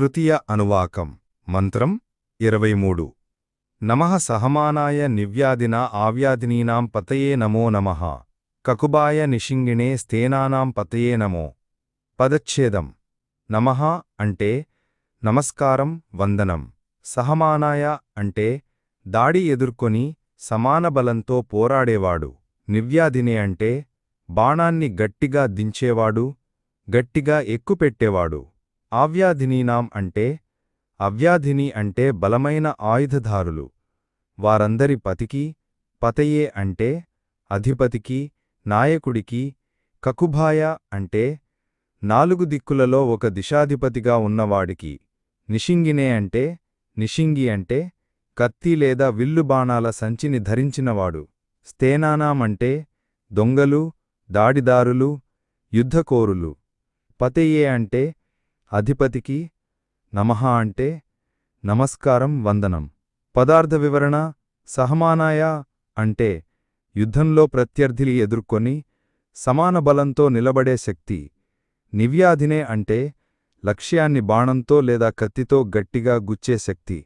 తృతీయ అనువాకం మంత్రం ఇరవై మూడు నమః సహమానాయ నివ్యాదిన ఆవ్యాదినీనాం పతయే నమో నమః. కకుబాయ నిషింగిణే స్థేనానాం పతయే నమో. పదచ్ఛేదం నమః అంటే నమస్కారం వందనం. సహమానాయ అంటే దాడి ఎదుర్కొని సమాన బలంతో పోరాడేవాడు. నివ్యాధినే అంటే బాణాన్ని గట్టిగా దించేవాడు గట్టిగా ఎక్కుపెట్టేవాడు. ఆవ్యాధినీనాం అంటే అవ్యాధిని అంటే బలమైన ఆయుధధారులు. వారందరి పతికి పతయే అంటే అధిపతికి నాయకుడికి కకుభాయ అంటే నాలుగు దిక్కులలో ఒక దిశాధిపతిగా ఉన్నవాడికి. నిషింగినే అంటే నిషింగి అంటే కత్తి లేదా విల్లుబాణాల సంచిని ధరించినవాడు. స్థేనానామంటే దొంగలు దాడిదారులు యుద్ధకోరులు. పతయే అంటే అధిపతికి నమః అంటే నమస్కారం వందనం. పదార్థ వివరణ సహమానాయ అంటే యుద్ధంలో ప్రత్యర్థిని ఎదుర్కొని సమాన బలంతో నిలబడే శక్తి. నివ్యాధినే అంటే లక్ష్యాన్ని బాణంతో లేదా కత్తితో గట్టిగా గుచ్చే శక్తి.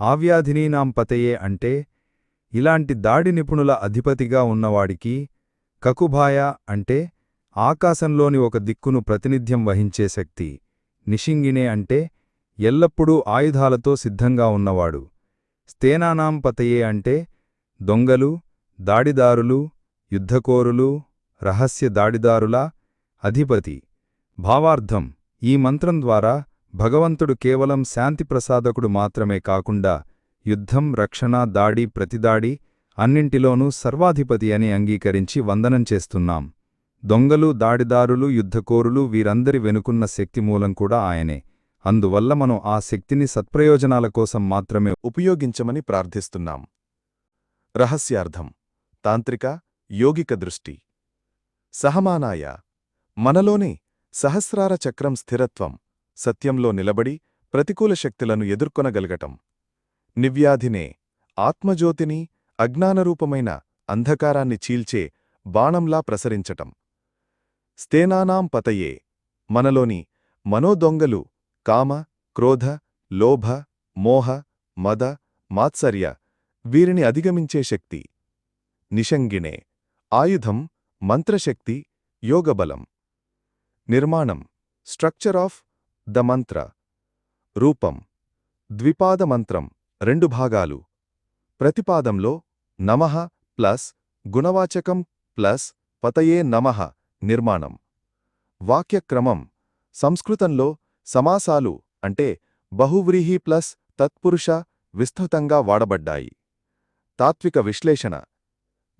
ఆవ్యాధినీనాం పతయే అంటే ఇలాంటి దాడి నిపుణుల అధిపతిగా ఉన్నవాడికి కకుభాయ అంటే ఆకాశంలోని ఒక దిక్కును ప్రతినిధ్యం వహించే శక్తి. నిషింగినే అంటే ఎల్లప్పుడూ ఆయుధాలతో సిద్ధంగా ఉన్నవాడు. స్థేనానాం పతయే అంటే దొంగలు దాడిదారులు యుద్ధకోరులు రహస్య దాడిదారుల అధిపతి. భావార్థం. ఈ మంత్రం ద్వారా భగవంతుడు కేవలం శాంతిప్రసాదకుడు మాత్రమే కాకుండా యుద్ధం రక్షణ దాడి ప్రతిదాడి అన్నింటిలోనూ సర్వాధిపతి అని అంగీకరించి వందనం చేస్తున్నాం. దొంగలు దాడిదారులు యుద్ధకోరులు వీరందరి వెనుకున్న శక్తి మూలం కూడా ఆయనే. అందువల్ల మనం ఆ శక్తిని సత్ప్రయోజనాల కోసం మాత్రమే ఉపయోగించమని ప్రార్థిస్తున్నాం. రహస్యార్థం. తాంత్రిక యోగిక దృష్టి. సహమానాయ. మనలోని సహస్రార చక్రం స్థిరత్వం సత్యంలో నిలబడి ప్రతికూల శక్తులను ఎదుర్కొనగలగటం. నివ్యాధినే. ఆత్మజ్యోతిని అజ్ఞానరూపమైన అంధకారాన్ని చీల్చే బాణంలా ప్రసరించటం. స్థేనానాం పతయే మనలోని మనోదొంగలు కామ క్రోధ లోభ మోహ మద మాత్సర్య వీరిని అధిగమించే శక్తి. నిషంగిణే ఆయుధం మంత్రశక్తి యోగబలం. నిర్మాణం స్ట్రక్చర్ ఆఫ్ ద మంత్ర. రూపం ద్విపాద మంత్రం రెండు భాగాలు. ప్రతిపాదంలో నమః ప్లస్ గుణవాచకం ప్లస్ పతయే నమః నిర్మాణం. వాక్యక్రమం. సంస్కృతంలో సమాసాలు అంటే బహువ్రీహి ప్లస్ తత్పురుష విస్తృతంగా వాడబడ్డాయి. తాత్విక విశ్లేషణ.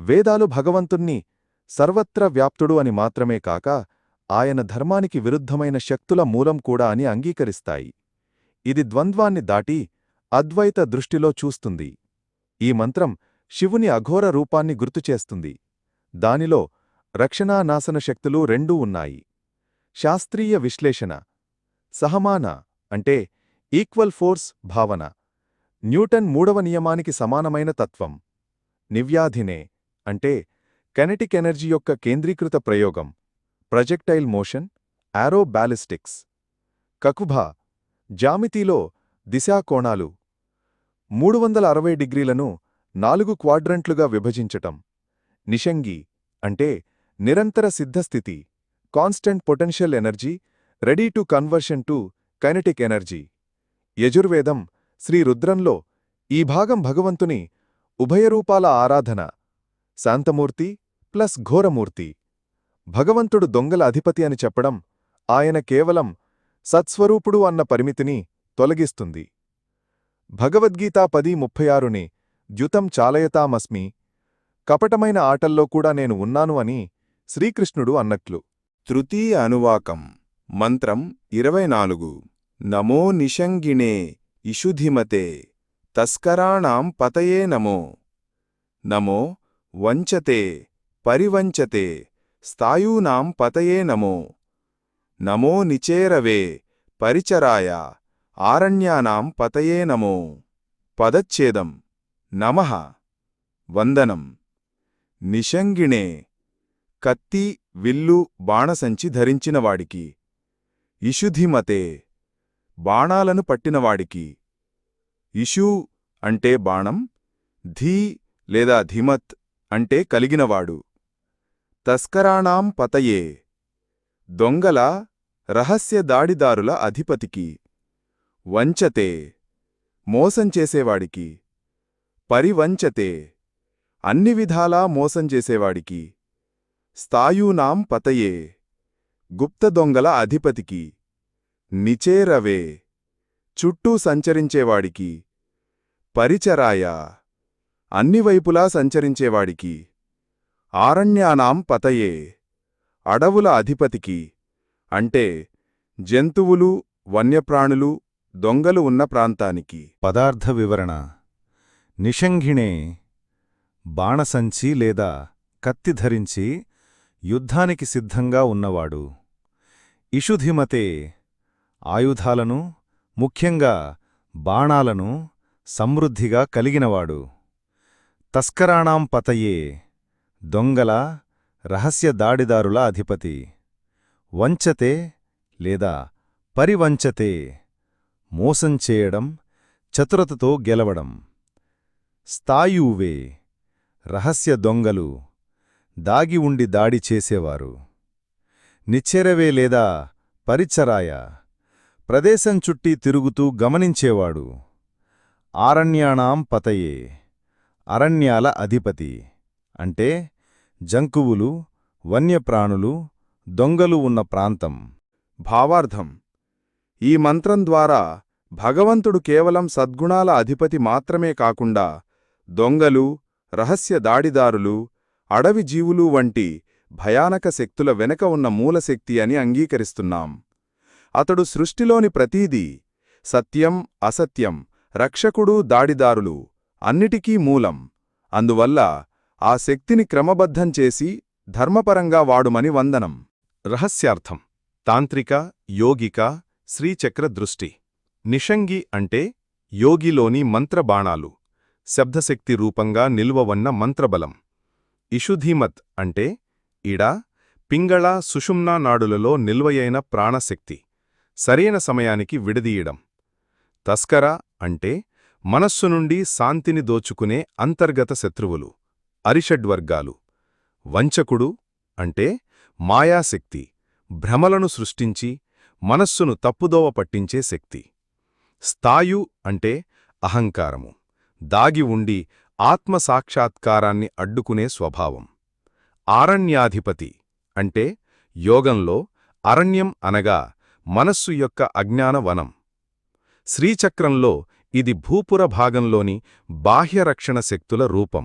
వేదాలు భగవంతుణ్ణి సర్వత్ర వ్యాప్తుడు అని మాత్రమే కాక ఆయన ధర్మానికి విరుద్ధమైన శక్తుల మూలం కూడా అని అంగీకరిస్తాయి. ఇది ద్వంద్వాన్ని దాటి అద్వైత దృష్టిలో చూస్తుంది. ఈ మంత్రం శివుని అఘోర రూపాన్ని గుర్తుచేస్తుంది. దానిలో రక్షణా నాశన శక్తులు రెండూ ఉన్నాయి. శాస్త్రీయ విశ్లేషణ సహమాన అంటే ఈక్వల్ ఫోర్స్ భావన న్యూటన్ మూడవ నియమానికి సమానమైన తత్వం నివ్యాధినే అంటే కెనెటిక్ ఎనర్జీ యొక్క కేంద్రీకృత ప్రయోగం ప్రొజెక్టైల్ మోషన్ ఆరో బ్యాలిస్టిక్స్ కకుభా జామితీలో దిశాకోణాలు మూడు వందల అరవై డిగ్రీలను నాలుగు క్వాడ్రంట్లుగా విభజించటం నిషంగి అంటే నిరంతర సిద్ధస్థితి constant potential energy ready to conversion to kinetic energy Yajurvedam Shri రుద్రంలో ఈ భాగం భగవంతుని ఉభయరూపాల ఆరాధన శాంతమూర్తి ప్లస్ ఘోరమూర్తి. భగవంతుడు దొంగల అధిపతి అని చెప్పడం ఆయన కేవలం సత్స్వరూపుడు అన్న పరిమితిని తొలగిస్తుంది. భగవద్గీతా పది ముప్పై ఆరుని ద్యుతం చాలయతామస్మి కపటమైన ఆటల్లో కూడా నేను ఉన్నాను అని శ్రీకృష్ణుడు అన్నట్లు. తృతీయ అనువాకం మంత్రం ఇరవై నాలుగు నమో నిషంగిణే ఇషుధిమతే తస్కరాణాం పతయే నమో. నమో వంచతే పరివంచతే స్థాయూనాం పతయే నమో. నమో నిచేరవే పరిచరాయ ఆరణ్యానాం పతయే నమో. పదచ్ఛేదం నమః. వందనం. నిషంగిణే కత్తి విల్లు బాణసంచి ధరించినవాడికి. ఇషుధిమతే బాణాలను పట్టినవాడికి. ఇషూ అంటే బాణం ధీ లేదా ధిమత్ అంటే కలిగినవాడు. తస్కరాణాం పతయే దొంగల రహస్య దాడిదారుల అధిపతికి. వంచతే మోసం చేసేవాడికి. పరివంచతే అన్ని విధాలా మోసం చేసేవాడికి. స్థాయూనాం పతయే. గుప్త దొంగల అధిపతికి. నిచేరవే చుట్టూ సంచరించేవాడికి. పరిచరాయ. అన్నివైపులా సంచరించేవాడికి. ఆరణ్యానాం పతయే. అడవుల అధిపతికి. అంటే జంతువులు వన్యప్రాణులు దొంగలు ఉన్న ప్రాంతానికి. పదార్థ వివరణ. నిషంఘిణే. బాణసంచి లేదా కత్తి ధరించి యుద్ధానికి సిద్ధంగా ఉన్నవాడు. ఇషుధిమతే ఆయుధాలను ముఖ్యంగా బాణాలను సమృద్ధిగా కలిగినవాడు. తస్కరాణాం పతయే దొంగల రహస్య దాడిదారుల అధిపతి. వంచతే లేదా పరివంచతే మోసం చేయడం చతురతతో గెలవడం. స్థాయూవే రహస్య దొంగలు దాగి ఉండి దాడి చేసేవారు. నిచ్చెరవే లేదా పరిచరాయ. ప్రదేశం చుట్టి తిరుగుతూ గమనించేవాడు. ఆరణ్యాణాం పతయే. అరణ్యాల అధిపతి. అంటే జంకువులు వన్యప్రాణులు దొంగలు ఉన్న ప్రాంతం. భావార్థం. ఈ మంత్రం ద్వారా భగవంతుడు కేవలం సద్గుణాల అధిపతి మాత్రమే కాకుండా దొంగలు రహస్య దాడిదారులు అడవి జీవులు వంటి భయానక శక్తుల వెనక ఉన్న మూలశక్తి అని అంగీకరిస్తున్నాం. అతడు సృష్టిలోని ప్రతీదీ సత్యం అసత్యం రక్షకుడు దాడిదారులు అన్నిటికీ మూలం. అందువల్ల ఆ శక్తిని క్రమబద్ధం చేసి ధర్మపరంగా వాడుమని వందనం. రహస్యార్థం. తాంత్రిక యోగిక శ్రీచక్ర దృష్టి. నిషంగి అంటే యోగిలోని మంత్రబాణాలు. శబ్దశక్తి రూపంగా నిల్వవన్న మంత్రబలం. ఇషుధీమత్ అంటే ఇడ పింగళ సుషుమ్నా నాడులలో నిల్వయైన ప్రాణశక్తి సరైన సమయానికి విడదీయడం. తస్కర అంటే మనస్సు నుండి శాంతిని దోచుకునే అంతర్గత శత్రువులు అరిషడ్వర్గాలు వంచకుడు అంటే మాయాశక్తి భ్రమలను సృష్టించి మనస్సును తప్పుదోవ పట్టించే శక్తి. స్థాయు అంటే అహంకారము దాగి ఉండి ఆత్మసాక్షాత్కారాన్ని అడ్డుకునే స్వభావం. ఆరణ్యాధిపతి అంటే యోగంలో అరణ్యం అనగా మనస్సు యొక్క అజ్ఞాన వనం. శ్రీచక్రంలో ఇది భూపుర భాగంలోని బాహ్యరక్షణ శక్తుల రూపం.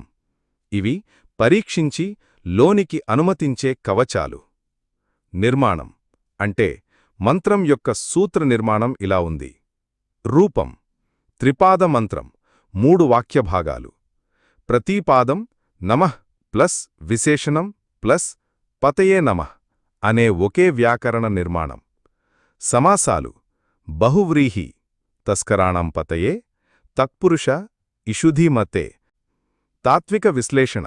ఇవి పరీక్షించి లోనికి అనుమతించే కవచాలు. నిర్మాణం అంటే మంత్రం యొక్క సూత్ర నిర్మాణం ఇలా ఉంది. రూపం త్రిపాద మంత్రం మూడు వాక్యభాగాలు. ప్రతిపాదం నమః ప్లస్ విశేషణం ప్లస్ పతయే నమః అనే ఒకే వ్యాకరణ నిర్మాణం. సమాసాలు బహువ్రీహి తస్కరాణం పతయే తక్పురుష ఇషుధీమతే. తాత్విక విశ్లేషణ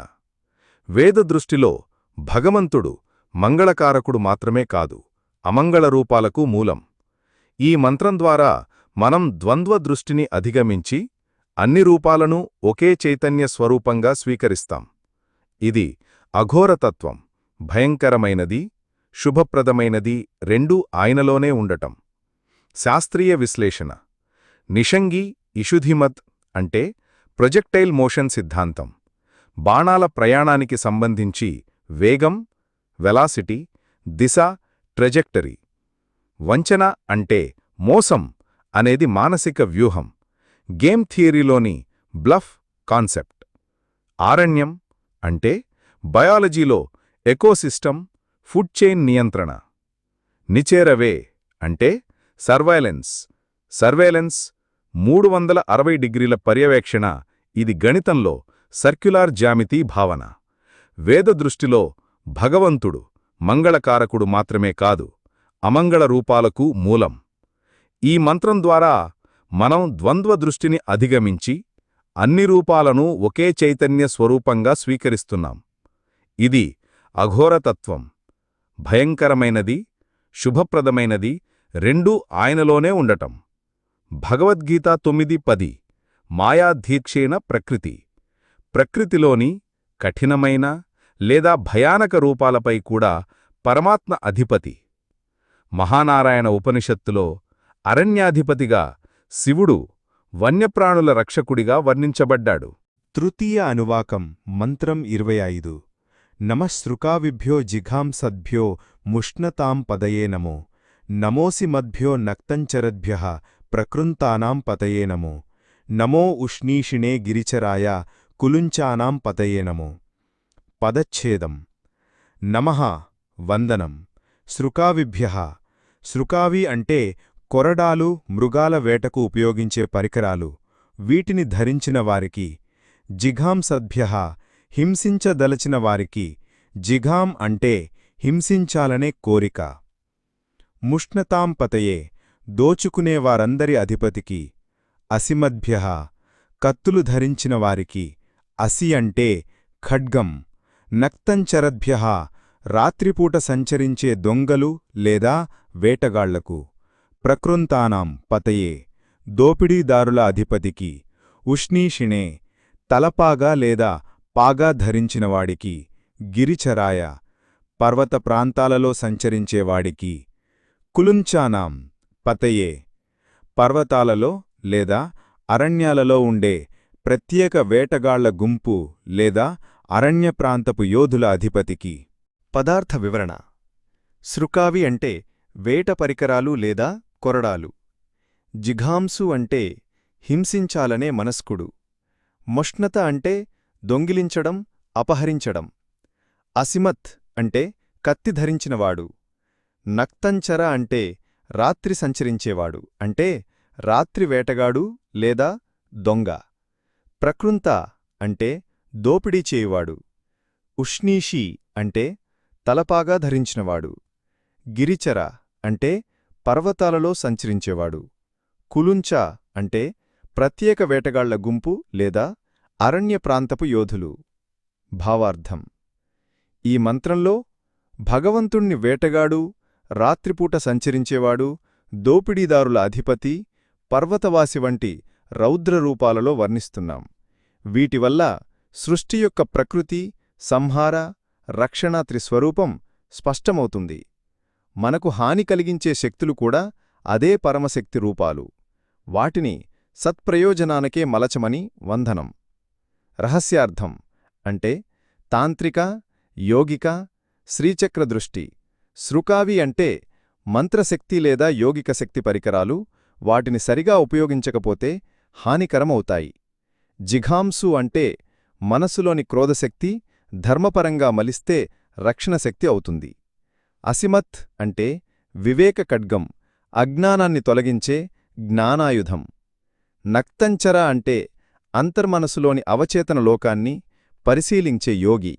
వేద దృష్టిలో భగవంతుడు మంగళకారకుడు మాత్రమే కాదు అమంగళ రూపాలకు మూలం. ఈ మంత్రం ద్వారా మనం ద్వంద్వ దృష్టిని అధిగమించి అన్ని రూపాలను ఒకే చైతన్య స్వరూపంగా స్వీకరిస్తాం. ఇది అఘోరతత్వం భయంకరమైనది శుభప్రదమైనది రెండూ ఆయనలోనే ఉండటం. శాస్త్రీయ విశ్లేషణ నిషంగి ఇషుధిమత్ అంటే ప్రొజెక్టైల్ మోషన్ సిద్ధాంతం. బాణాల ప్రయాణానికి సంబంధించి వేగం వెలాసిటీ దిశ ట్రెజెక్టరీ. వంచన అంటే మోసం అనేది మానసిక వ్యూహం. గేమ్ థియరీలోని బ్లఫ్ కాన్సెప్ట్. ఆరణ్యం అంటే బయాలజీలో ఎకోసిస్టమ్ ఫుడ్ చైన్ నియంత్రణ. నిచేరవే అంటే సర్వైలెన్స్. సర్వేలెన్స్ మూడు వందల అరవై డిగ్రీల పర్యవేక్షణ ఇది గణితంలో సర్క్యులార్ జ్యామితి భావన. వేద దృష్టిలో భగవంతుడు మంగళకారకుడు మాత్రమే కాదు అమంగళ రూపాలకు మూలం. ఈ మంత్రం ద్వారా మనం ద్వంద్వ దృష్టిని అధిగమించి అన్ని రూపాలను ఒకే చైతన్య స్వరూపంగా స్వీకరిస్తున్నాం. ఇది అఘోరతత్వం భయంకరమైనది శుభప్రదమైనది రెండూ ఆయనలోనే ఉండటం. భగవద్గీత తొమ్మిది పది. మాయాధీక్షేణ ప్రకృతి. ప్రకృతిలోని కఠినమైన లేదా భయానక రూపాలపై కూడా పరమాత్మ అధిపతి. మహానారాయణ ఉపనిషత్తులో అరణ్యాధిపతిగా శివుడు వన్యప్రాణుల రక్షకుడిగా వర్ణించబడ్డాడు. తృతీయ అనువాకం మంత్రం ఇరవై ఐదు. నమశృకావిభ్యో జిఘాంసద్భ్యో ముష్ణతాం పదయే నమో. నమోసి మద్భ్యో నక్తంచరద్భ్య ప్రకృంతానాం పతయే నమో. నమో ఉష్ణీషిణే గిరిచరాయ కులుంచానాం పతయే నమో. పదచ్ఛేదం. నమః వందనం. శృకావిభ్య. శృకావి అంటే కొరడాలు మృగాల వేటకు ఉపయోగించే పరికరాలు వీటిని ధరించిన వారికి జిఘాంసభ్య హింసించదలచిన వారికి జిఘాం అంటే హింసించాలనే కోరిక. ముష్ణతాంపతయే దోచుకునేవారందరి అధిపతికి అసిమద్భ్య కత్తులు ధరించిన వారికి అసి అంటే ఖడ్గం నక్తంచరద్భ్య రాత్రిపూట సంచరించే దొంగలు లేదా వేటగాళ్ళకు. ప్రకృంతానాం పతయే దోపిడీదారుల అధిపతికి ఉష్ణీషిణే తలపాగా లేదా పాగా ధరించినవాడికి గిరిచరాయ పర్వత ప్రాంతాలలో సంచరించేవాడికి కులుంచానాం పతయే పర్వతాలలో లేదా అరణ్యాలలో ఉండే ప్రత్యేక వేటగాళ్ళ గుంపు లేదా అరణ్య ప్రాంతపు యోధుల అధిపతికి. పదార్థ వివరణ. శృకావి అంటే వేట పరికరాలు లేదా కొరడాలు. జిఘాంసు అంటే హింసించాలనే మనస్కుడు. మొష్ణత అంటే దొంగిలించడం అపహరించడం. అసిమత్ అంటే కత్తి ధరించినవాడు. నక్తంచర అంటే రాత్రి సంచరించేవాడు అంటే రాత్రి వేటగాడు లేదా దొంగ. ప్రకృంత అంటే దోపిడీ చేయువాడు. ఉష్ణీషి అంటే తలపాగా ధరించినవాడు. గిరిచర అంటే పర్వతాలలో సంచరించేవాడు. కులుంచ అంటే ప్రత్యేక వేటగాళ్ళ గుంపు లేదా అరణ్య ప్రాంతపు యోధులు. భావార్థం. ఈ మంత్రంలో భగవంతుణ్ణి వేటగాడు రాత్రిపూట సంచరించేవాడు దోపిడీదారుల అధిపతి పర్వతవాసి వంటి రౌద్రరూపాలలో వర్ణిస్తున్నాం. వీటివల్ల సృష్టి యొక్క ప్రకృతి సంహార రక్షణ త్రిస్వరూపం స్పష్టమవుతుంది. మనకు హాని కలిగించే శక్తులు కూడా అదే పరమశక్తి రూపాలు. వాటిని సత్ప్రయోజనానికే మలచమని వందనం. రహస్యార్థం అంటే తాంత్రిక యోగిక శ్రీచక్ర దృష్టి శృకావి అంటే మంత్రశక్తి లేదా యోగిక శక్తి పరికరాలు వాటిని సరిగా ఉపయోగించకపోతే హానికరమవుతాయి. జిఘాంసు అంటే మనసులోని క్రోధశక్తి ధర్మపరంగా మలిస్తే రక్షణశక్తి అవుతుంది. అసిమత్ అంటే వివేక ఖడ్గం అజ్ఞానాన్ని తొలగించే జ్ఞానాయుధం. నక్తంచర అంటే అంతర్మనసులోని అవచేతన లోకాన్ని పరిశీలించే యోగి.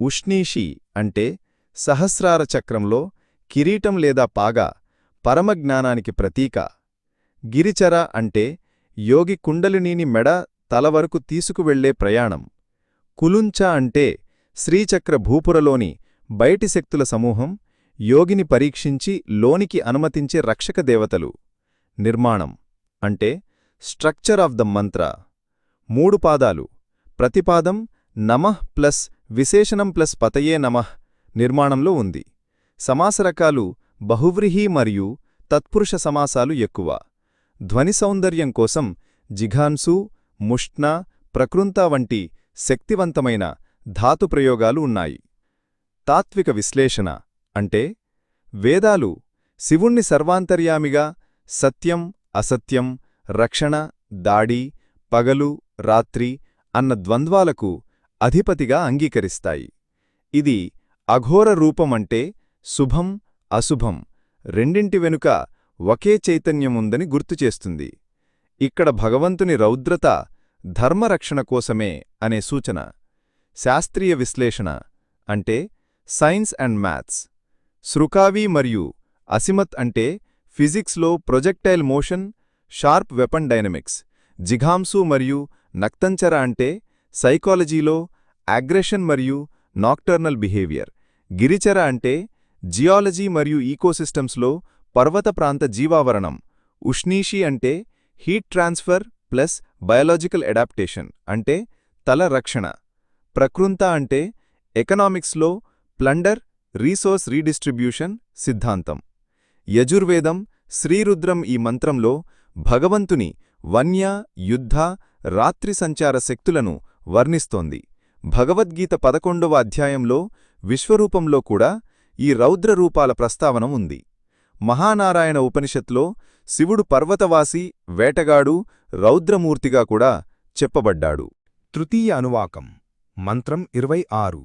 ఉష్ణీషి అంటే సహస్రార చక్రంలో కిరీటం లేదా పాగా పరమజ్ఞానానికి ప్రతీక. గిరిచర అంటే యోగి కుండలినీని మెడ తలవరకు తీసుకువెళ్ళే ప్రయాణం. కులుంచ అంటే శ్రీచక్ర భూపురలోని బయటి శక్తుల సమూహం యోగిని పరీక్షించి లోనికి అనుమతించే రక్షక దేవతలు. నిర్మాణం. అంటే స్ట్రక్చర్ ఆఫ్ ద మంత్ర. మూడు పాదాలు. ప్రతిపాదం నమః ప్లస్ విశేషణం ప్లస్ పతయే నమః నిర్మాణంలో ఉంది. సమాసరకాలు బహువ్రీహి మరియు తత్పురుష సమాసాలు ఎక్కువ. ధ్వని సౌందర్యం కోసం జిఘాన్సు ముష్ణ ప్రకృంత వంటి శక్తివంతమైన ధాతు ప్రయోగాలు ఉన్నాయి. తాత్విక విశ్లేషణ. అంటే వేదాలు శివుణ్ణి సర్వాంతర్యామిగా సత్యం అసత్యం రక్షణ దాడి పగలు రాత్రి అన్న ద్వంద్వాలకు అధిపతిగా అంగీకరిస్తాయి. ఇది అఘోర రూపమంటే శుభం అశుభం రెండింటి వెనుక ఒకే చైతన్యముందని గుర్తుచేస్తుంది ఇక్కడ భగవంతుని రౌద్రత ధర్మరక్షణ కోసమే అనే సూచన. శాస్త్రీయ విశ్లేషణ అంటే సైన్స్ అండ్ మ్యాథ్స్. శృకావి మరియు అసిమత్ అంటే ఫిజిక్స్లో projectile motion sharp weapon dynamics. జిఘాంసు మరియు నక్తంచర అంటే సైకాలజీలో అగ్రెషన్ మరియు నాక్టర్నల్ బిహేవియర్. గిరిచర అంటే జియాలజీ మరియు ఈకోసిస్టమ్స్లో పర్వత ప్రాంత జీవావరణం. ఉష్ణీషి అంటే heat transfer plus biological adaptation అంటే తల రక్షణ. ప్రకృంత అంటే ఎకనామిక్స్లో ప్లండర్ రీసోర్స్ రీడిస్ట్రిబ్యూషన్ సిద్ధాంతం. యజుర్వేదం శ్రీరుద్రం ఈ మంత్రంలో భగవంతుని వన్య యుద్ధ రాత్రి సంచార శక్తులను వర్ణిస్తోంది. భగవద్గీత పదకొండవ అధ్యాయంలో విశ్వరూపంలో కూడా ఈ రౌద్ర రూపాల ప్రస్తావన ఉంది. మహానారాయణ ఉపనిషత్లో శివుడు పర్వతవాసి వేటగాడు రౌద్రమూర్తిగా కూడా చెప్పబడ్డాడు. తృతీయ అనువాకం మంత్రం ఇరవై ఆరు.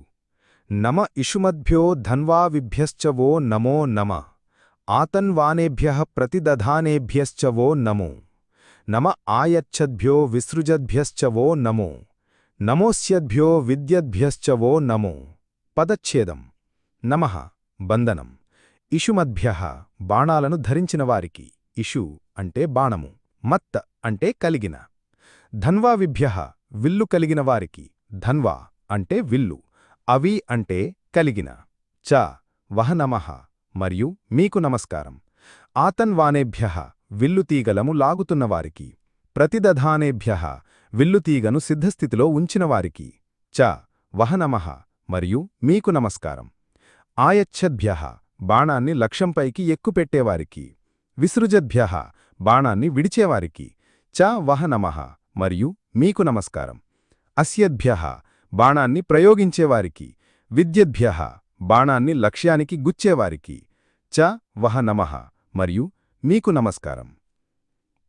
నమ ఇషుమద్భ్యో ధన్వావిభ్యశ్చ వో నమో నమ. ఆతన్వానేభ్య ప్రతిదధానేభ్యశ్చ వో నమో. నమ ఆయచ్చద్భ్యో విసృజద్భ్యశ్చ వో నమో. నమోస్యద్భ్యో విద్యద్భ్యశ్చ వో నమో. పదచ్ఛేదం. నమః. బంధనం. ఇషుమద్భ్య బాణాలను ధరించినవారికి ఇషు అంటే బాణము. మత్త అంటే కలిగిన. ధన్వావిభ్య విల్లు కలిగిన వారికి. ధన్వా అంటే విల్లు. అవి అంటే కలిగిన చ వహనమః మరియు మీకు నమస్కారం. ఆతన్వానేభ్య విల్లుతీగలము లాగుతున్నవారికి. ప్రతిదధానేభ్య విల్లుతీగను సిద్ధస్థితిలో ఉంచినవారికి. చ వహనమః మరియు మీకు నమస్కారం. ఆయచ్చద్భ్య బాణాన్ని లక్ష్యంపైకి ఎక్కుపెట్టేవారికి. విసృజద్భ్య బాణాన్ని విడిచేవారికి. చ వహనమః మరియు మీకు నమస్కారం. అస్యద్భ్య బాణాన్ని ప్రయోగించేవారికి. విద్యభ్య బాణాన్ని లక్ష్యానికి గుచ్చేవారికి. చ వహ నమః మరియు మీకు నమస్కారం.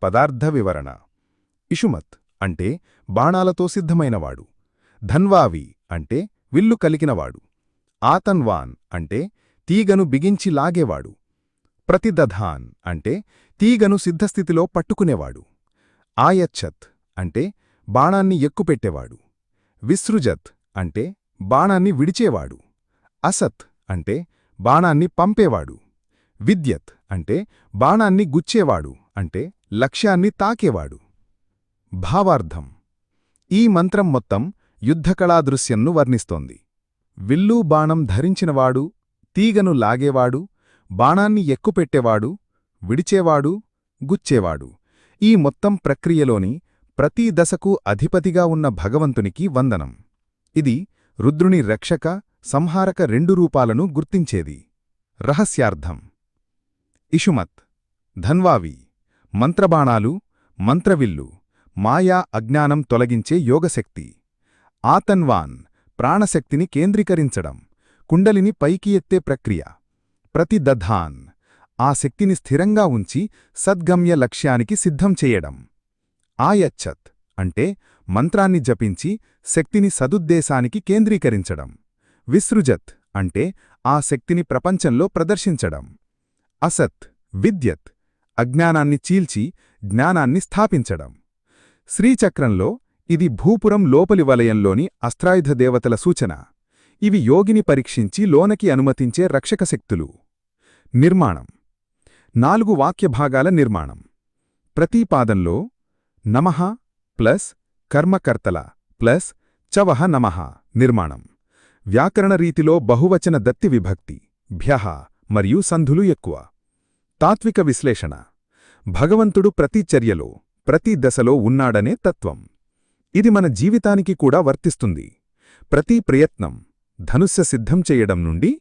పదార్థ వివరణ. ఇషుమత్ అంటే బాణాలతో సిద్ధమైనవాడు. ధన్వావి అంటే విల్లు కలిగినవాడు. ఆతన్వాన్ అంటే తీగను బిగించి లాగేవాడు. ప్రతిదధాన్ అంటే తీగను సిద్ధస్థితిలో పట్టుకునేవాడు. ఆయచ్చత్ అంటే బాణాన్ని ఎక్కుపెట్టేవాడు. విసృజత్ అంటే బాణాన్ని విడిచేవాడు. అసత్ అంటే బాణాన్ని పంపేవాడు. విద్యత్ అంటే బాణాన్ని గుచ్చేవాడు అంటే లక్ష్యాన్ని తాకేవాడు. భావార్థం ఈ మంత్రం మొత్తం యుద్ధకళాదృశ్యంను వర్ణిస్తోంది. విల్లు బాణం ధరించినవాడు తీగను లాగేవాడు బాణాన్ని ఎక్కుపెట్టేవాడు విడిచేవాడు గుచ్చేవాడు. ఈ మొత్తం ప్రక్రియలోని ప్రతి దశకు అధిపతిగా ఉన్న భగవంతునికి వందనం. ఇది రుద్రుని రక్షక సంహారక రెండు రూపాలను గుర్తించేది. రహస్యార్థం. ఇషుమత్. ధన్వావి. మంత్రబాణాలు మంత్రవిల్లు మాయా అజ్ఞానం తొలగించే యోగశక్తి. ఆతన్వాన్. ప్రాణశక్తిని కేంద్రీకరించడం. కుండలిని పైకి ఎత్తే ప్రక్రియ. ప్రతిదధాన్ ఆ శక్తిని స్థిరంగా ఉంచి సద్గమ్య లక్ష్యానికి సిద్ధం చేయడం. ఆయచ్చత్ అంటే మంత్రాన్ని జపించి శక్తిని సదుద్దేశానికి కేంద్రీకరించడం. విసృజత్ అంటే ఆ శక్తిని ప్రపంచంలో ప్రదర్శించడం. అసత్ విద్యత్ అజ్ఞానాన్ని చీల్చి జ్ఞానాన్ని స్థాపించడం. శ్రీచక్రంలో ఇది భూపురం లోపలి వలయంలోని అస్త్రాయుధ దేవతల సూచన. ఇవి యోగిని పరీక్షించి లోనకి అనుమతించే రక్షకశక్తులు నిర్మాణం. నాలుగు వాక్యభాగాల నిర్మాణం. ప్రతి పాదంలో నమః ప్లస్ కర్మకర్తల ప్లస్ చవహ నమః నిర్మాణం. వ్యాకరణ రీతిలో బహువచన దత్తి విభక్తి భ్యహ మరియు సంధులు ఎక్కువ. తాత్విక విశ్లేషణ. భగవంతుడు ప్రతి చర్యలో ప్రతి దశలో ఉన్నాడనే తత్వం. ఇది మన జీవితానికి కూడా వర్తిస్తుంది. ప్రతి ప్రయత్నం ధనుస్స సిద్ధం చేయడం నుండి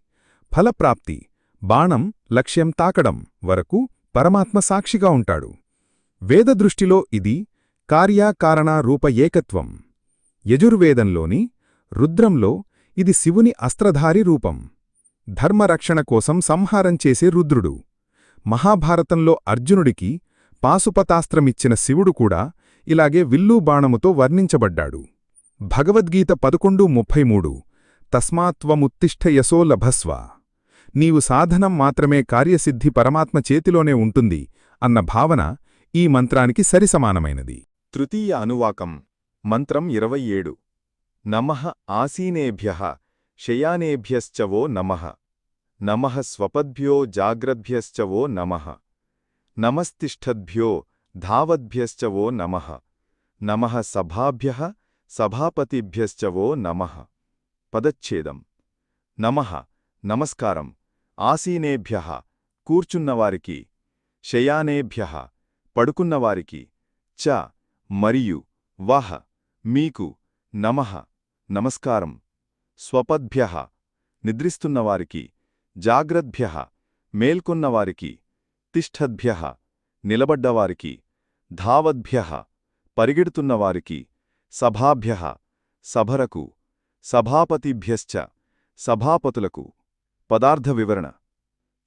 ఫలప్రాప్తి బాణం లక్ష్యం తాకడం వరకు పరమాత్మ సాక్షిగా ఉంటాడు. వేదదృష్టిలో ఇది కార్యాకారణ రూప ఏకత్వం. యజుర్వేదంలోని రుద్రంలో ఇది శివుని అస్త్రధారి రూపం. ధర్మరక్షణ కోసం సంహారం చేసే రుద్రుడు. మహాభారతంలో అర్జునుడికి పాశుపతాస్త్రమిచ్చిన శివుడు కూడా ఇలాగే విల్లు బాణముతో వర్ణించబడ్డాడు. భగవద్గీత పదకొండు ముప్పై మూడు. తస్మాత్వముత్తిష్ఠ యశో లభస్వ. నీవు సాధనం మాత్రమే కార్యసిద్ధి పరమాత్మ చేతిలోనే ఉంటుంది అన్న భావన ఈ మంత్రానికి సరిసమానమైనది. తృతీయ అనువాకం మంత్రం ఇరవై ఏడు. నమః ఆసీనేభ్య శయానేభ్యశ్చ వో నమః. నమః స్వపద్భ్యో జాగ్రద్భ్యశ్చ వో నమః. నమస్తిష్ఠద్భ్యో ధావద్భ్యశ్చ వో నమః. నమః సభాభ్య సభాపతిభ్యశ్చ వో నమః. పదచ్ఛేదం. నమః నమస్కారం. ఆసీనేభ్య కూర్చున్నవారికి. శయానేభ్య పడుకున్నవారికి చ మరియు వహ మీకు నమః నమస్కారం. స్వపద్భ్య నిద్రిస్తున్నవారికి జాగ్రద్భ్య మేల్కొన్నవారికి తిష్ఠద్భ్య నిలబడ్డవారికి ధావద్భ్య పరిగెడుతున్నవారికి సభాభ్య సభరకు సభాపతిభ్యశ్చ సభాపతులకు పదార్థ వివరణ.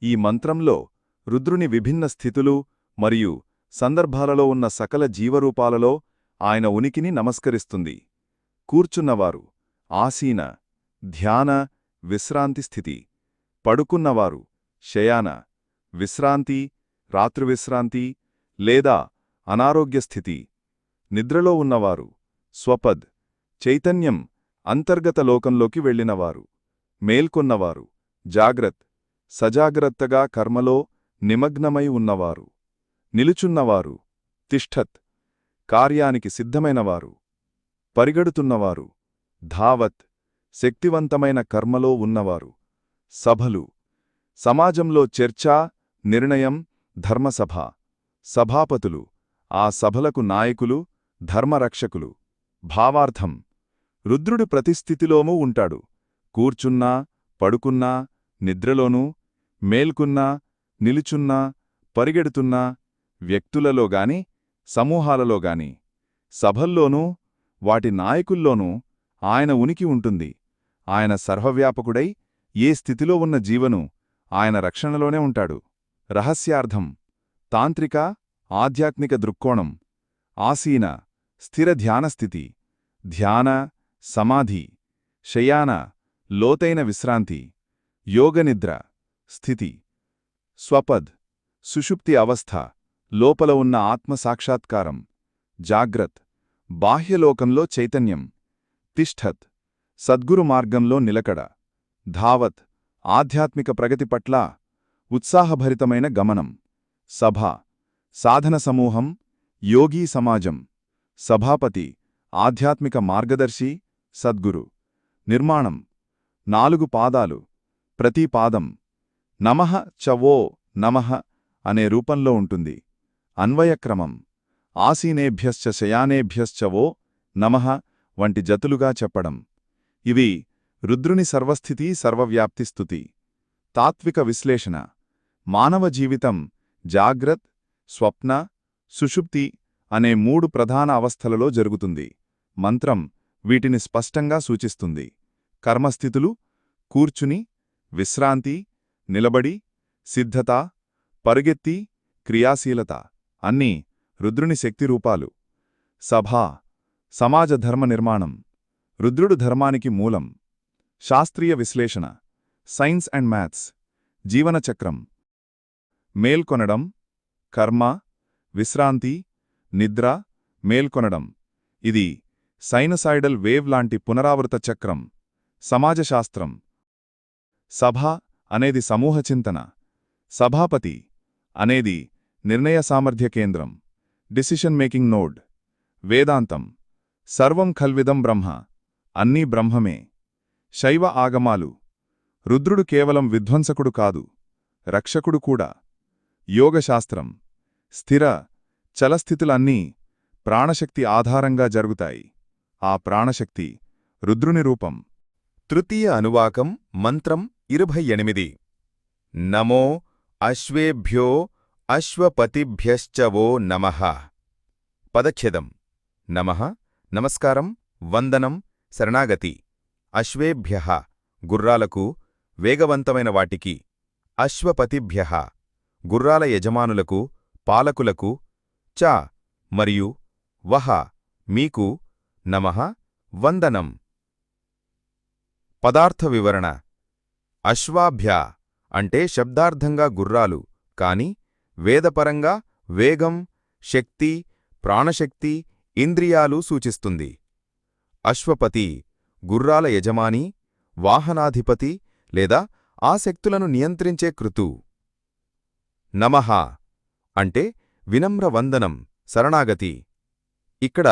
ఈ మంత్రంలో రుద్రుని విభిన్న స్థితులు మరియు సందర్భాలలో ఉన్న సకల జీవరూపాలలో ఆయన ఉనికిని నమస్కరిస్తుంది. కూర్చున్నవారు ఆసీన ధ్యాన విశ్రాంతి స్థితి. పడుకున్నవారు శయాన విశ్రాంతి రాత్రివిశ్రాంతి లేదా అనారోగ్య స్థితి. నిద్రలో ఉన్నవారు స్వపద్ చైతన్యం అంతర్గత లోకంలోకి వెళ్ళినవారు. మేల్కొన్నవారు జాగ్రత్ సజాగ్రత్తగా కర్మలో నిమగ్నమై ఉన్నవారు. నిలుచున్నవారు. తిష్ఠత్. కార్యానికి సిద్ధమైనవారు. పరిగెడుతున్నవారు. ధావత్. శక్తివంతమైన కర్మలో ఉన్నవారు. సభలు. సమాజంలో చర్చ నిర్ణయం ధర్మసభ. సభాపతులు. ఆ సభలకు నాయకులు ధర్మరక్షకులు. భావార్థం. రుద్రుడు ప్రతిస్థితిలోనూ ఉంటాడు. కూర్చున్నా పడుకున్నా నిద్రలోనూ మేల్కున్నా నిలుచున్నా పరిగెడుతున్నా వ్యక్తులలోగాని సమూహాలలోగాని సభల్లోనూ వాటి నాయకుల్లోనూ ఆయన ఉనికి ఉంటుంది. ఆయన సర్వవ్యాపకుడై ఏ స్థితిలో ఉన్న జీవను ఆయన రక్షణలోనే ఉంటాడు. రహస్యార్థం తాంత్రిక ఆధ్యాత్మిక దృక్కోణం ఆసీన స్థిర ధ్యానస్థితి ధ్యాన సమాధి శయాన లోతైన విశ్రాంతి యోగనిద్ర స్థితి స్వపద్ సుషుప్తి అవస్థ లోపల ఉన్న ఆత్మసాక్షాత్కారం. జాగ్రత్. బాహ్యలోకంలో చైతన్యం. తిష్ఠత్ సద్గురు మార్గంలో నిలకడ. ధావత్. ఆధ్యాత్మిక ప్రగతి పట్ల ఉత్సాహభరితమైన గమనం. సభ. సాధన సమూహం. యోగీ సమాజం. సభాపతి. ఆధ్యాత్మిక మార్గదర్శి. సద్గురు. నిర్మాణం. నాలుగు పాదాలు. ప్రతి పాదం. నమః చవో నమః అనే రూపంలో ఉంటుంది. అన్వయక్రమం. ఆసీనేభ్యశ్చ శయానేభ్యశ్చవో నమః వంటి జతులుగా చెప్పడం. ఇవి రుద్రుని సర్వస్థితి సర్వవ్యాప్తి స్థుతి. తాత్విక విశ్లేషణ. మానవ జీవితం జాగ్రత్ స్వప్న సుషుప్తి అనే మూడు ప్రధాన అవస్థలలో జరుగుతుంది. మంత్రం వీటిని స్పష్టంగా సూచిస్తుంది. కర్మస్థితులు కూర్చుని విశ్రాంతి నిలబడి సిద్ధత పరుగెత్తి క్రియాశీలత. అన్నీ రుద్రుని శక్తి రూపాలు సభా సమాజ ధర్మ నిర్మాణం రుద్రుడు ధర్మానికి మూలం శాస్త్రీయ విశ్లేషణ సైన్స్ అండ్ మ్యాథ్స్ జీవనచక్రం మేల్కొనడం కర్మ విశ్రాంతి నిద్ర మేల్కొనడం. ఇది సైనసాయిడల్ వేవ్ లాంటి పునరావృత చక్రం సమాజశాస్త్రం. సభ అనేది సమూహ చింతన. సభాపతి అనేది నిర్ణయ సామర్థ్య కేంద్రం. డిసిషన్ మేకింగ్ నోడ్ వేదాంతం. సర్వం ఖల్విదం బ్రహ్మ. అన్నీ బ్రహ్మమే. శైవ ఆగమాలు. రుద్రుడు కేవలం విధ్వంసకుడు కాదు. రక్షకుడు కూడా. యోగశాస్త్రం. స్థిర. చలస్థితులన్నీ ప్రాణశక్తి ఆధారంగా జరుగుతాయి. ఆ ప్రాణశక్తి రుద్రుని రూపం. తృతీయ అనువాకం మంత్రం ఇరవై ఎనిమిది. నమో అశ్వేభ్యో అశ్వపతిభ్యశ్చ నమ. పదఛేదం. నమ. నమః నమస్కారం. వందనం. శరణాగతి. అశ్వేభ్య. గుర్రాలకు వేగవంతమైన వాటికి అశ్వపతిభ్య. గుర్రాల యజమానులకు పాలకులకు చ మరియు వహ మీకు నమః. వందనం. పదార్థ వివరణ. అశ్వాభ్య అంటే శబ్దార్థంగా గుర్రాలు కాని వేదపరంగా వేగం శక్తి ప్రాణశక్తి ఇంద్రియాలు సూచిస్తుంది. అశ్వపతి గుర్రాల యజమాని వాహనాధిపతి లేదా ఆ శక్తులను నియంత్రించే కృతు. నమః అంటే వినమ్ర వందనం శరణాగతి. ఇక్కడ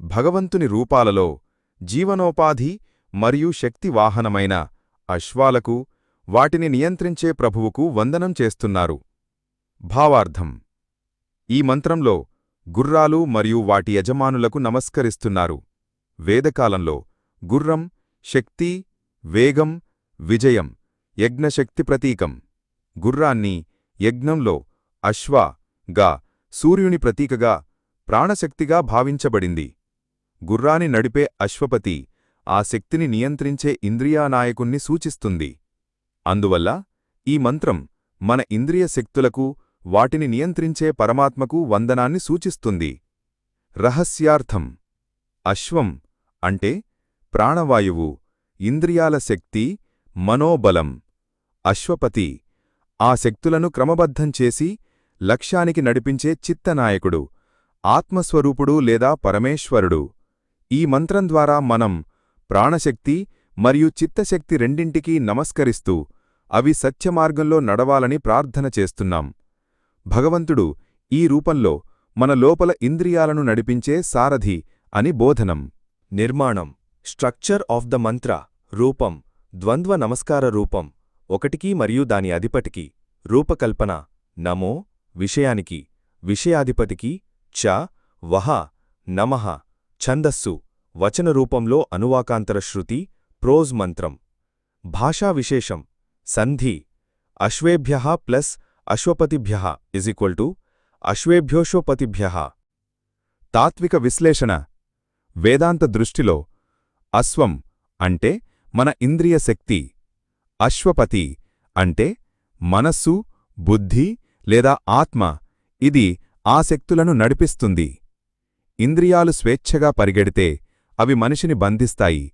భగవంతుని రూపాలలో జీవనోపాధి మరియు శక్తి వాహనమైన అశ్వాలకు వాటిని నియంత్రించే ప్రభువుకు వందనం చేస్తున్నారు. భావార్థం. ఈ మంత్రంలో గుర్రాలు మరియు వాటి యజమానులకు నమస్కరిస్తున్నారు. వేదకాలంలో గుర్రం శక్తి వేగం విజయం యజ్ఞశక్తి ప్రతీకం. గుర్రాన్ని యజ్ఞంలో అశ్వ గా సూర్యుని ప్రతీకగా ప్రాణశక్తిగా భావించబడింది. గుర్రాన్ని నడిపే అశ్వపతి ఆ శక్తిని నియంత్రించే ఇంద్రియానాయకుణ్ణి సూచిస్తుంది. అందువల్ల ఈ మంత్రం మన ఇంద్రియ శక్తులకు వాటిని నియంత్రించే పరమాత్మకు వందనాన్ని సూచిస్తుంది. రహస్యార్థం. అశ్వం అంటే ప్రాణవాయువు ఇంద్రియాల శక్తి మనోబలం. అశ్వపతి ఆ శక్తులను క్రమబద్ధం చేసి లక్ష్యానికి నడిపించే చిత్తనాయకుడు ఆత్మస్వరూపుడు లేదా పరమేశ్వరుడు. ఈ మంత్రం ద్వారా మనం ప్రాణశక్తి మరియు చిత్తశక్తి రెండింటికీ నమస్కరిస్తూ అవి సత్యమార్గంలో నడవాలని ప్రార్థన చేస్తున్నాం. భగవంతుడు ఈ రూపంలో మన లోపల ఇంద్రియాలను నడిపించే సారథి అని బోధనం. నిర్మాణం. స్ట్రక్చర్ ఆఫ్ ద మంత్ర. రూపం. ద్వంద్వ నమస్కార రూపం. ఒకటికి మరియు దాని అధిపతికి. రూపకల్పన. నమో. విషయానికి. విషయాధిపతికి. చ. వహ. నమః. ఛందస్సు. వచన రూపంలో అనువాకాంతర శృతి. ప్రోజ్ మంత్రం. భాషా విశేషం. సంధి. అశ్వేభ్య ప్లస్ అశ్వపతిభ్య ఇజ్ ఈక్వల్ టు అశ్వేభ్యోషోపతిభ్య. తాత్విక విశ్లేషణ వేదాంత దృష్టిలో అశ్వం అంటే మన ఇంద్రియ శక్తి అశ్వపతి అంటే మనస్సు బుద్ధి లేదా ఆత్మ ఇది ఆ శక్తులను నడిపిస్తుంది. ఇంద్రియాలు స్వేచ్ఛగా పరిగెడితే అవి మనిషిని బంధిస్తాయి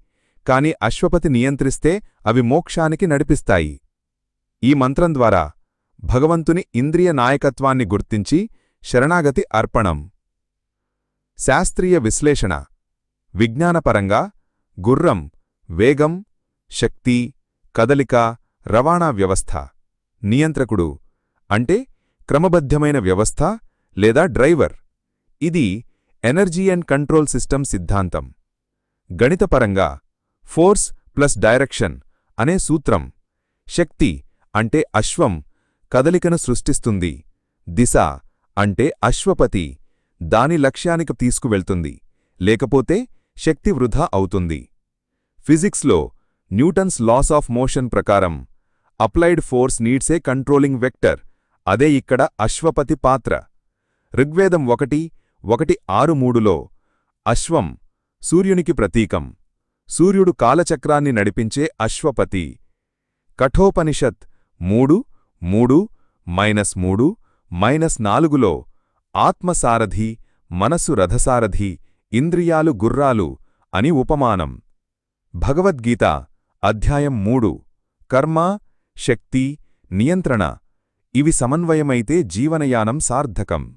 కాని అశ్వపతి నియంత్రిస్తే అవి మోక్షానికి నడిపిస్తాయి. ఈ మంత్రం ద్వారా భగవంతుని ఇంద్రియ నాయకత్వాన్ని గుర్తించి శరణాగతి అర్పణం. శాస్త్రీయ విశ్లేషణ. విజ్ఞానపరంగా గుర్రం వేగం శక్తి కదలిక రవాణా వ్యవస్థ. నియంత్రకుడు. అంటే క్రమబద్ధమైన వ్యవస్థ లేదా డ్రైవర్. ఇది ఎనర్జీ అండ్ కంట్రోల్ సిస్టమ్ సిద్ధాంతం. గణితపరంగా ఫోర్స్ ప్లస్ డైరెక్షన్ అనే సూత్రం. శక్తి అంటే అశ్వం కదలికను సృష్టిస్తుంది. దిశ అంటే అశ్వపతి. దాని లక్ష్యానికి తీసుకువెళ్తుంది. లేకపోతే శక్తి వృధా అవుతుంది. ఫిజిక్స్లో న్యూటన్స్ లాస్ ఆఫ్ మోషన్ ప్రకారం అప్లైడ్ ఫోర్స్ నీడ్సే కంట్రోలింగ్ వెక్టర్. అదే ఇక్కడ అశ్వపతి పాత్ర. ఋగ్వేదం ఒకటి ఒకటి ఆరు మూడులో అశ్వం సూర్యునికి ప్రతీకం. సూర్యుడు కాలచక్రాన్ని నడిపించే అశ్వపతి. కఠోపనిషత్ మూడు మూడు మైనస్ మూడు మైనస్ నాలుగులో ఆత్మసారథి మనసు రథసారథి ఇంద్రియాలు గుర్రాలు అని ఉపమానం. భగవద్గీత అధ్యాయం మూడు. కర్మ శక్తి నియంత్రణ. ఇవి సమన్వయమైతే జీవనయానం సార్థకం.